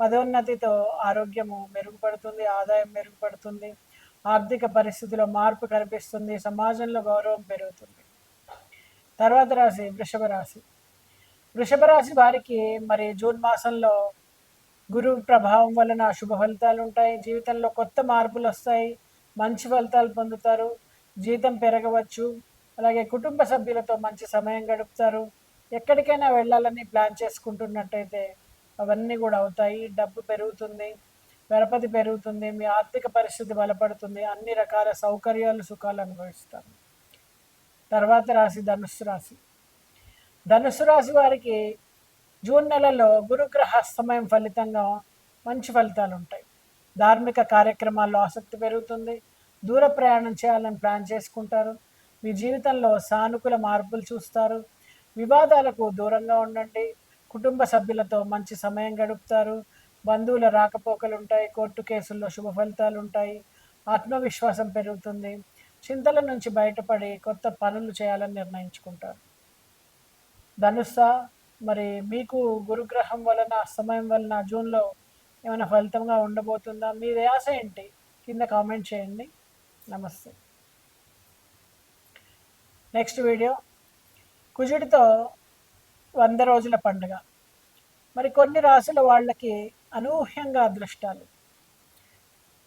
పదోన్నతితో ఆరోగ్యము మెరుగుపడుతుంది ఆదాయం మెరుగుపడుతుంది ఆర్థిక పరిస్థితిలో మార్పు కనిపిస్తుంది సమాజంలో గౌరవం పెరుగుతుంది. తర్వాత రాశి వృషభ రాశి. వృషభ రాశి వారికి మరి జూన్ మాసంలో గురువు ప్రభావం వలన శుభ ఫలితాలు ఉంటాయి. జీవితంలో కొత్త మార్పులు వస్తాయి. మంచి ఫలితాలు పొందుతారు. జీతం పెరగవచ్చు. అలాగే కుటుంబ సభ్యులతో మంచి సమయం గడుపుతారు. ఎక్కడికైనా వెళ్ళాలని ప్లాన్ చేసుకుంటున్నట్టయితే అవన్నీ కూడా అవుతాయి. డబ్బు పెరుగుతుంది పరపతి పెరుగుతుంది మీ ఆర్థిక పరిస్థితి బలపడుతుంది అన్ని రకాల సౌకర్యాలు సుఖాలు అనుభవిస్తారు తర్వాత రాశి ధనుసు రాశి. ధనుసు రాశి వారికి జూన్ నెలలో గురుగ్రహ అస్తమయం ఫలితంగా మంచి ఫలితాలు ఉంటాయి. ధార్మిక కార్యక్రమాల్లో ఆసక్తి పెరుగుతుంది. దూర ప్రయాణం చేయాలని ప్లాన్ చేసుకుంటారు. మీ జీవితంలో సానుకూల మార్పులు చూస్తారు. వివాదాలకు దూరంగా ఉండండి. కుటుంబ సభ్యులతో మంచి సమయం గడుపుతారు. బంధువుల రాకపోకలు ఉంటాయి కోర్టు కేసుల్లో శుభ ఫలితాలు ఉంటాయి ఆత్మవిశ్వాసం పెరుగుతుంది. చింతల నుంచి బయటపడి కొత్త పనులు చేయాలని నిర్ణయించుకుంటారు. ధనుస్స మరి మీకు గురుగ్రహం వలన అస్తమయం వలన జూన్లో ఏమైనా ఫలితంగా ఉండబోతుందా? మీ ఆశ ఏంటి? కింద కామెంట్ చేయండి. నమస్తే. Next video. కుజుడితో వంద రోజుల పండుగ. మరి కొన్ని రాసుల వాళ్ళకి అనూహ్యంగా అదృష్టాలు.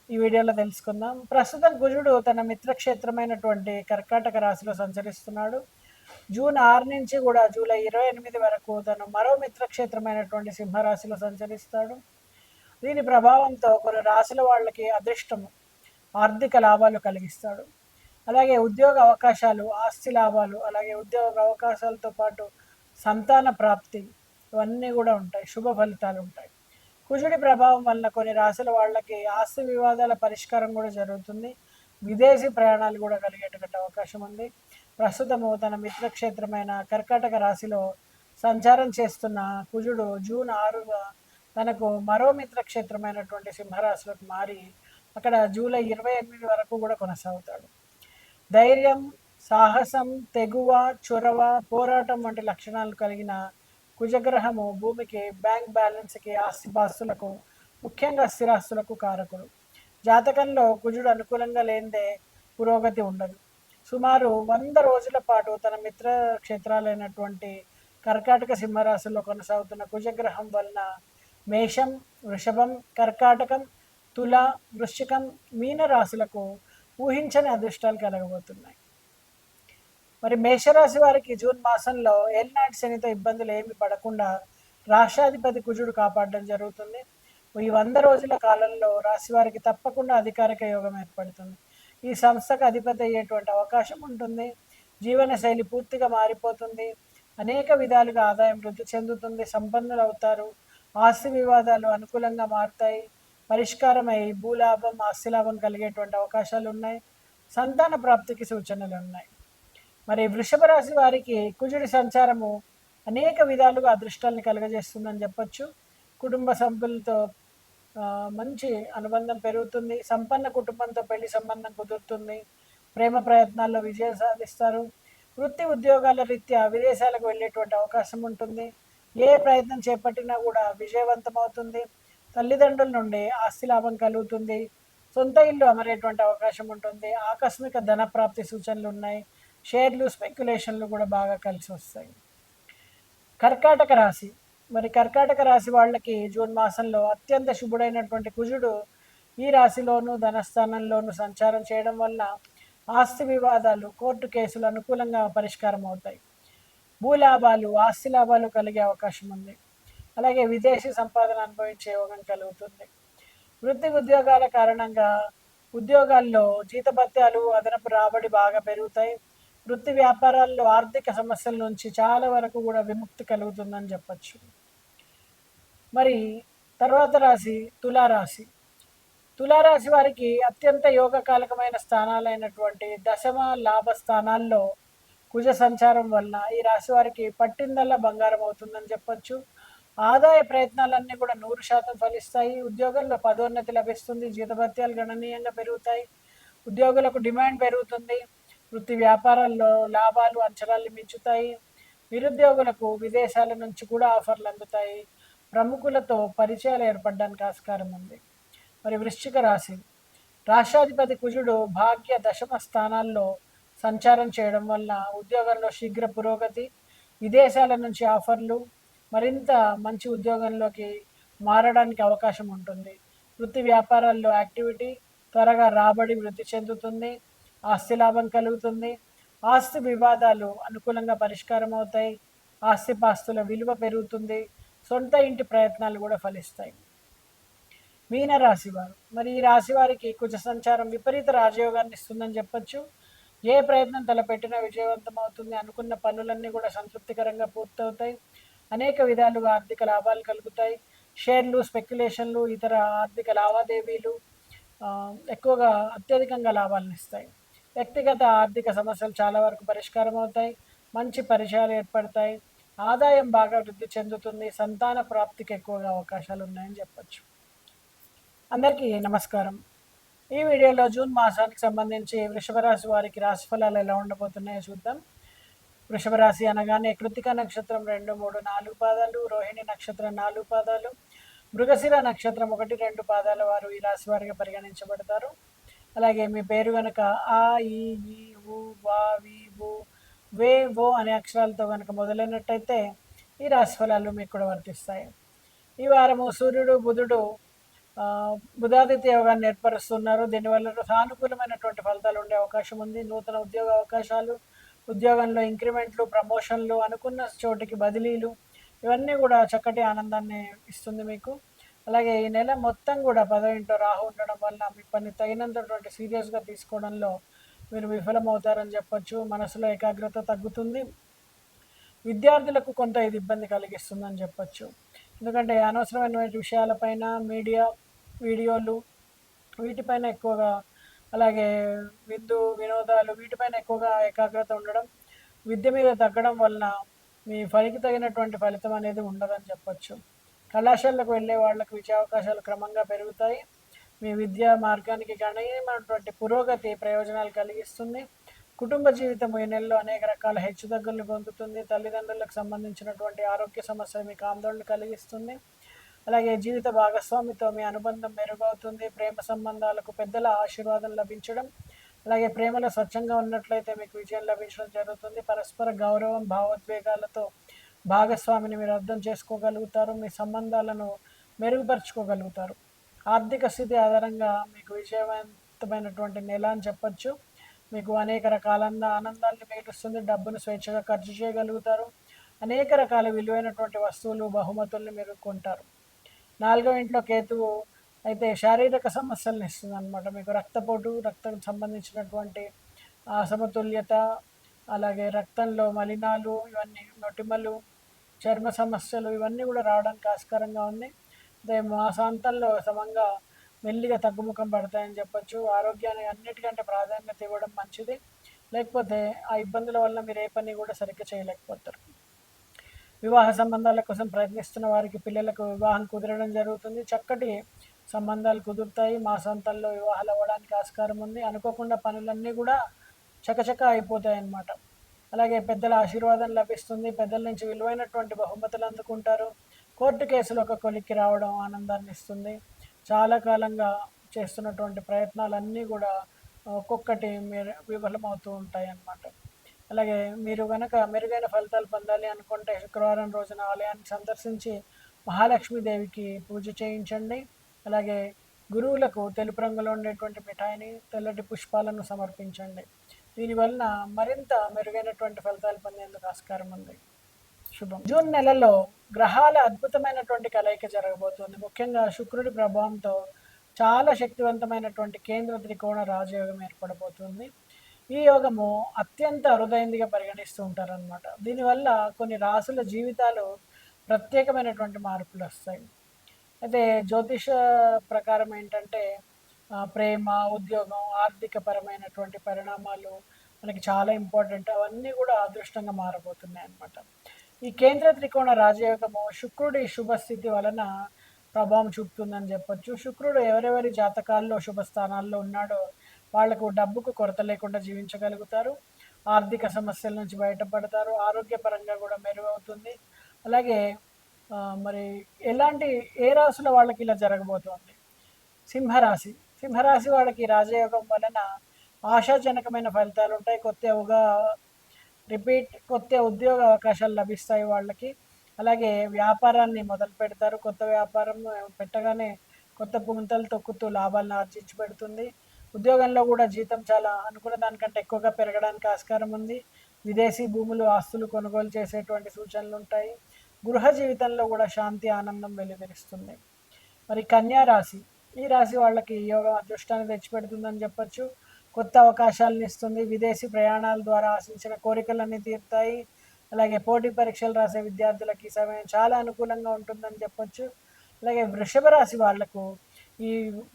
ఈ వీడియోలో తెలుసుకుందాం. ప్రస్తుతం కుజుడు తన మిత్రక్షేత్రమైనటువంటి కర్కాటక రాశిలో సంచరిస్తున్నాడు. జూన్ ఆరు నుంచి కూడా జూలై ఇరవై ఎనిమిది వరకు తను మరో మిత్రక్షేత్రమైనటువంటి సింహరాశిలో సంచరిస్తాడు. దీని ప్రభావంతో కొన్ని రాశుల వాళ్ళకి అదృష్టము ఆర్థిక లాభాలు కలిగిస్తాడు. అలాగే ఉద్యోగ అవకాశాలు ఆస్తి లాభాలు అలాగే ఉద్యోగ అవకాశాలతో పాటు సంతాన ప్రాప్తి ఇవన్నీ కూడా ఉంటాయి శుభ ఫలితాలు ఉంటాయి. కుజుడి ప్రభావం వల్ల కొన్ని రాశుల వాళ్ళకి ఆస్తి వివాదాల పరిష్కారం కూడా జరుగుతుంది. విదేశీ ప్రయాణాలు కూడా కలిగేటువంటి అవకాశం ఉంది. ప్రస్తుతము తన మిత్రక్షేత్రమైన కర్కాటక రాశిలో సంచారం చేస్తున్న కుజుడు జూన్ ఆరుగా తనకు మరో మిత్రక్షేత్రమైనటువంటి సింహరాశిలోకి మారి అక్కడ జూలై ఇరవై ఎనిమిది వరకు కూడా కొనసాగుతాడు. ధైర్యం సాహసం తెగువ చొరవ పోరాటం వంటి లక్షణాలు కలిగిన కుజగ్రహము భూమికి బ్యాంక్ బ్యాలెన్స్కి ఆస్తిపాస్తులకు ముఖ్యంగా స్థిరాస్తులకు కారకుడు. జాతకంలో కుజుడు అనుకూలంగా లేనిదే పురోగతి ఉండదు. సుమారు వంద రోజుల పాటు తన మిత్ర క్షేత్రాలైనటువంటి కర్కాటక సింహరాశిలో కొనసాగుతున్న కుజగ్రహం వలన మేషం వృషభం కర్కాటకం తుల వృశ్చికం మీన రాశులకు ఊహించని అదృష్టాలు కలగబోతున్నాయి. మరి మేషరాశి వారికి జూన్ మాసంలో ఏలినాటి శనితో ఇబ్బందులు ఏమి పడకుండా రాష్ట్రాధిపతి కుజుడు కాపాడడం జరుగుతుంది. ఈ వంద రోజుల కాలంలో రాశి వారికి తప్పకుండా అధికారిక యోగం ఏర్పడుతుంది. ఈ సంస్థకు అధిపతి అయ్యేటువంటి అవకాశం ఉంటుంది. జీవనశైలి పూర్తిగా మారిపోతుంది. అనేక విధాలుగా ఆదాయం వృద్ధి చెందుతుంది. సంపన్నులు అవుతారు. ఆస్తి వివాదాలు అనుకూలంగా మారుతాయి. పరిష్కారమై భూలాభం ఆస్తి లాభం కలిగేటువంటి అవకాశాలు ఉన్నాయి. సంతాన ప్రాప్తికి సూచనలు ఉన్నాయి. మరి వృషభ రాశి వారికి కుజుడి సంచారము అనేక విధాలుగా అదృష్టాలను కలుగజేస్తుందని చెప్పచ్చు. కుటుంబ సభ్యులతో మంచి అనుబంధం పెరుగుతుంది. సంపన్న కుటుంబంతో పెళ్ళి సంబంధం కుదురుతుంది. ప్రేమ ప్రయత్నాల్లో విజయం సాధిస్తారు. వృత్తి ఉద్యోగాల రీత్యా విదేశాలకు వెళ్ళేటువంటి అవకాశం ఉంటుంది. ఏ ప్రయత్నం చేపట్టినా కూడా విజయవంతం అవుతుంది. తల్లిదండ్రుల నుండి ఆస్తి లాభం కలుగుతుంది. సొంత ఇల్లు అమరేటువంటి అవకాశం ఉంటుంది. ఆకస్మిక ధన ప్రాప్తి సూచనలు ఉన్నాయి. షేర్లు స్పెక్యులేషన్లు కూడా బాగా కలిసి వస్తాయి. కర్కాటక రాశి. మరి కర్కాటక రాశి వాళ్ళకి జూన్ మాసంలో అత్యంత శుభుడైనటువంటి కుజుడు ఈ రాశిలోను ధనస్థానంలోను సంచారం చేయడం వల్ల ఆస్తి వివాదాలు కోర్టు కేసులు అనుకూలంగా పరిష్కారం అవుతాయి. భూలాభాలు ఆస్తి లాభాలు కలిగే అవకాశం ఉంది. అలాగే విదేశీ సంపాదన అనుభవించే యోగం కలుగుతుంది. వృత్తి ఉద్యోగాల కారణంగా ఉద్యోగాల్లో జీతభత్యాలు అదనపు రాబడి బాగా పెరుగుతాయి. వృత్తి వ్యాపారాల్లో ఆర్థిక సమస్యల నుంచి చాలా వరకు కూడా విముక్తి కలుగుతుందని చెప్పచ్చు. మరి తర్వాత రాశి తులారాశి. తులారాశి వారికి అత్యంత యోగకాలకమైన స్థానాలైనటువంటి దశమ లాభ స్థానాల్లో కుజ సంచారం వలన ఈ రాశి వారికి పట్టిందల్లా బంగారం అవుతుందని చెప్పొచ్చు. ఆదాయ ప్రయత్నాలన్నీ కూడా నూరు శాతం ఫలిస్తాయి. ఉద్యోగంలో పదోన్నతి లభిస్తుంది. జీతభత్యాలు గణనీయంగా పెరుగుతాయి. ఉద్యోగులకు డిమాండ్ పెరుగుతుంది. వృత్తి వ్యాపారాల్లో లాభాలు అంచనాలు మించుతాయి. నిరుద్యోగులకు విదేశాల నుంచి కూడా ఆఫర్లు అందుతాయి. ప్రముఖులతో పరిచయాలు ఏర్పడడానికి ఆస్కారం ఉంది. మరి వృశ్చిక రాశి. రాష్ట్రాధిపతి కుజుడు భాగ్య దశమ స్థానాల్లో సంచారం చేయడం వల్ల ఉద్యోగంలో శీఘ్ర పురోగతి విదేశాల నుంచి ఆఫర్లు మరింత మంచి ఉద్యోగంలోకి మారడానికి అవకాశం ఉంటుంది. వృత్తి వ్యాపారాల్లో యాక్టివిటీ త్వరగా రాబడి వృద్ధి చెందుతుంది. ఆస్తి లాభం కలుగుతుంది. ఆస్తి వివాదాలు అనుకూలంగా పరిష్కారం అవుతాయి. ఆస్తిపాస్తుల విలువ పెరుగుతుంది. సొంత ఇంటి ప్రయత్నాలు కూడా ఫలిస్తాయి. మీన రాశి వారు. మరి ఈ రాశి వారికి కుజ సంచారం విపరీత రాజయోగాన్ని ఇస్తుందని చెప్పొచ్చు. ఏ ప్రయత్నం తలపెట్టినా విజయవంతం అవుతుంది. అనుకున్న పనులన్నీ కూడా సంతృప్తికరంగా పూర్తవుతాయి. అనేక విధాలుగా ఆర్థిక లాభాలు కలుగుతాయి. షేర్లు స్పెక్యులేషన్లు ఇతర ఆర్థిక లావాదేవీలు ఎక్కువగా అత్యధికంగా లాభాలను ఇస్తాయి. వ్యక్తిగత ఆర్థిక సమస్యలు చాలా వరకు పరిష్కారం అవుతాయి మంచి పరిచయాలు ఏర్పడతాయి ఆదాయం బాగా వృద్ధి చెందుతుంది సంతాన ప్రాప్తికి ఎక్కువగా అవకాశాలు ఉన్నాయని చెప్పచ్చు. అందరికీ నమస్కారం. ఈ వీడియోలో జూన్ మాసానికి సంబంధించి వృషభరాశి వారికి రాశి ఫలాలు ఎలా ఉండబోతున్నాయో చూద్దాం. వృషభరాశి అనగానే కృతిక నక్షత్రం రెండు మూడు నాలుగు పాదాలు రోహిణి నక్షత్రం నాలుగు పాదాలు మృగశిర నక్షత్రం ఒకటి రెండు పాదాల వారు ఈ రాశి వారిగా పరిగణించబడతారు. అలాగే మీ పేరు కనుక ఆ ఈ ఈ ఊ వా వి వే ఓ అనే అక్షరాలతో కనుక మొదలైనట్టయితే ఈ రాశిఫలాలు మీకు కూడా వర్తిస్తాయి. ఈ వారము సూర్యుడు బుధుడు బుధాదిత్య యోగాన్ని ఏర్పరుస్తున్నారు. దీనివల్ల సానుకూలమైనటువంటి ఫలితాలు ఉండే అవకాశం ఉంది. నూతన ఉద్యోగ అవకాశాలు ఉద్యోగంలో ఇంక్రిమెంట్లు ప్రమోషన్లు అనుకున్న చోటికి బదిలీలు ఇవన్నీ కూడా చక్కటి ఆనందాన్ని ఇస్తుంది మీకు. అలాగే ఈ నెల మొత్తం కూడా పదవింటో రాహు ఉండడం వల్ల మీ పని తగినంతటువంటి సీరియస్గా తీసుకోవడంలో మీరు విఫలమవుతారని చెప్పొచ్చు. మనసులో ఏకాగ్రత తగ్గుతుంది. విద్యార్థులకు కొంత ఇది ఇబ్బంది కలిగిస్తుందని చెప్పొచ్చు. ఎందుకంటే అనవసరమైన విషయాలపైన మీడియా వీడియోలు వీటిపైన ఎక్కువగా అలాగే విందు వినోదాలు వీటిపైన ఎక్కువగా ఏకాగ్రత ఉండడం విద్య మీద తగ్గడం వలన మీ ఫలికి తగినటువంటి ఫలితం అనేది ఉండదని చెప్పొచ్చు. కళాశాలకు వెళ్ళే వాళ్ళకు విజయావకాశాలు క్రమంగా పెరుగుతాయి. మీ విద్యా మార్గానికి గణనీయమైనటువంటి పురోగతి ప్రయోజనాలు కలిగిస్తుంది. కుటుంబ జీవితం ఈ నెలలో అనేక రకాల హెచ్చుతగ్గులను పొందుతుంది తల్లిదండ్రులకు సంబంధించినటువంటి ఆరోగ్య సమస్య మీకు ఆందోళన కలిగిస్తుంది. అలాగే జీవిత భాగస్వామితో మీ అనుబంధం మెరుగవుతుంది. ప్రేమ సంబంధాలకు పెద్దల ఆశీర్వాదం లభించడం అలాగే ప్రేమలో స్వచ్ఛంగా ఉన్నట్లయితే మీకు విజయం లభించడం జరుగుతుంది. పరస్పర గౌరవం భావోద్వేగాలతో భాగస్వామిని మీరు అర్థం చేసుకోగలుగుతారు మీ సంబంధాలను మెరుగుపరుచుకోగలుగుతారు. ఆర్థిక స్థితి ఆధారంగా మీకు విజయవంతమైనటువంటి నెల అని చెప్పచ్చు. మీకు అనేక రకాల ఆనందాన్ని మిగులుస్తుంది డబ్బును స్వేచ్ఛగా ఖర్చు చేయగలుగుతారు. అనేక రకాల విలువైనటువంటి వస్తువులు బహుమతుల్ని మీరు కొంటారు. నాలుగో ఇంట్లో కేతువు అయితే శారీరక సమస్యలను ఇస్తుంది అనమాట మీకు రక్తపోటు రక్తం సంబంధించినటువంటి అసమతుల్యత అలాగే రక్తంలో మలినాలు ఇవన్నీ నొటిమలు చర్మ సమస్యలు ఇవన్నీ కూడా రావడానికి ఆస్కారంగా ఉంది అదే మాసాంతంలో సమంగా మెల్లిగా తగ్గుముఖం పడతాయని చెప్పొచ్చు. ఆరోగ్యాన్ని అన్నిటికంటే ప్రాధాన్యత ఇవ్వడం మంచిది. లేకపోతే ఆ ఇబ్బందుల వల్ల మీరు ఏ పని కూడా సరిగ్గా చేయలేకపోతారు. వివాహ సంబంధాల కోసం ప్రయత్నిస్తున్న వారికి పిల్లలకు వివాహం కుదరడం జరుగుతుంది. చక్కటి సంబంధాలు కుదురుతాయి. మాసాంతంలో వివాహాలు అవ్వడానికి ఆస్కారం ఉంది. అనుకోకుండా పనులన్నీ కూడా చకచక అయిపోతాయి అన్నమాట అలాగే పెద్దల ఆశీర్వాదం లభిస్తుంది. పెద్దల నుంచి విలువైనటువంటి బహుమతులు అందుకుంటారు. కోర్టు కేసులు ఒక కొలిక్కి రావడం ఆనందాన్ని ఇస్తుంది. చాలా కాలంగా చేస్తున్నటువంటి ప్రయత్నాలన్నీ కూడా ఒక్కొక్కటి మీరు విఫలమవుతూ ఉంటాయి అన్నమాట అలాగే మీరు కనుక మెరుగైన ఫలితాలు పొందాలి అనుకుంటే శుక్రవారం రోజున ఆలయాన్ని సందర్శించి మహాలక్ష్మీదేవికి పూజ చేయించండి. అలాగే గురువులకు తెలుపు రంగులో ఉండేటువంటి మిఠాయిని తెల్లటి పుష్పాలను సమర్పించండి. దీనివలన మరింత మెరుగైనటువంటి ఫలితాలు పొందేందుకు ఆస్కారం ఉంది. శుభం. జూన్ నెలలో గ్రహాల అద్భుతమైనటువంటి కలయిక జరగబోతుంది. ముఖ్యంగా శుక్రుడి ప్రభావంతో చాలా శక్తివంతమైనటువంటి కేంద్ర త్రికోణ రాజయోగం ఏర్పడబోతుంది. ఈ యోగము అత్యంత అరుదైందిగా పరిగణిస్తూ ఉంటారనమాట దీనివల్ల కొన్ని రాసుల జీవితాలు ప్రత్యేకమైనటువంటి మార్పులు వస్తాయి. అయితే జ్యోతిష ప్రకారం ఏంటంటే ప్రేమ ఉద్యోగం ఆర్థిక పరమైనటువంటి పరిణామాలు మనకి చాలా ఇంపార్టెంట్. అవన్నీ కూడా అదృష్టంగా మారబోతున్నాయి అన్నమాట. ఈ కేంద్ర త్రికోణ రాజయోగము శుక్రుడి శుభస్థితి వలన ప్రభావం చూపుతుందని చెప్పొచ్చు. శుక్రుడు ఎవరెవరి జాతకాల్లో శుభ స్థానాల్లో ఉన్నాడో వాళ్ళకు డబ్బుకు కొరత లేకుండా జీవించగలుగుతారు. ఆర్థిక సమస్యల నుంచి బయటపడతారు. ఆరోగ్యపరంగా కూడా మెరుగవుతుంది. అలాగే మరి ఎలాంటి ఏ రాశుల వాళ్ళకి ఇలా జరగబోతోంది? సింహరాశి. సింహరాశి వాళ్ళకి రాజయోగం వలన ఆశాజనకమైన ఫలితాలు ఉంటాయి. కొత్త ఒక రిపీట్ కొత్త ఉద్యోగ అవకాశాలు లభిస్తాయి వాళ్ళకి. అలాగే వ్యాపారాన్ని మొదలు పెడతారు. కొత్త వ్యాపారం పెట్టగానే కొత్త పుంతలు తొక్కుతూ లాభాలను ఆర్జించి పెడుతుంది. ఉద్యోగంలో కూడా జీతం చాలా అనుకున్న దానికంటే ఎక్కువగా పెరగడానికి ఆస్కారం ఉంది. విదేశీ భూములు ఆస్తులు కొనుగోలు చేసేటువంటి సూచనలు ఉంటాయి. గృహ జీవితంలో కూడా శాంతి ఆనందం వెలువరిస్తుంది. మరి కన్యా రాశి ఈ రాశి వాళ్ళకి యోగం అదృష్టాన్ని తెచ్చిపెడుతుందని చెప్పచ్చు. కొత్త అవకాశాలను ఇస్తుంది. విదేశీ ప్రయాణాల ద్వారా ఆశించిన కోరికలన్నీ తీరుతాయి. అలాగే పోటీ పరీక్షలు రాసే విద్యార్థులకి సమయం చాలా అనుకూలంగా ఉంటుందని చెప్పొచ్చు. అలాగే వృషభ రాశి వాళ్ళకు ఈ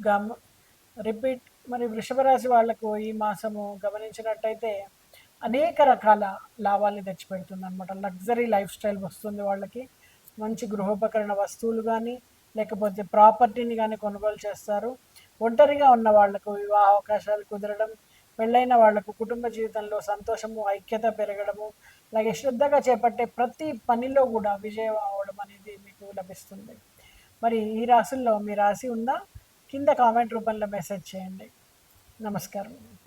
గమ్ రిపీట్ మరి వృషభ రాశి వాళ్ళకు ఈ మాసము గమనించినట్టయితే అనేక రకాల లాభాలని తెచ్చిపెడుతుంది అనమాట లగ్జరీ లైఫ్ స్టైల్ వస్తుంది వాళ్ళకి. మంచి గృహోపకరణ వస్తువులు కానీ లేకపోతే ప్రాపర్టీని కానీ కొనుగోలు చేస్తారు. ఒంటరిగా ఉన్న వాళ్ళకు వివాహ అవకాశాలు కుదరడం పెళ్ళైన వాళ్ళకు కుటుంబ జీవితంలో సంతోషము ఐక్యత పెరగడము అలాగే శ్రద్ధగా చేపట్టే ప్రతి పనిలో కూడా విజయం అవడం అనేది మీకు లభిస్తుంది. మరి ఈ రాశుల్లో మీ రాశి ఉందా? కింద కామెంట్ రూపంలో మెసేజ్ చేయండి. నమస్కారం.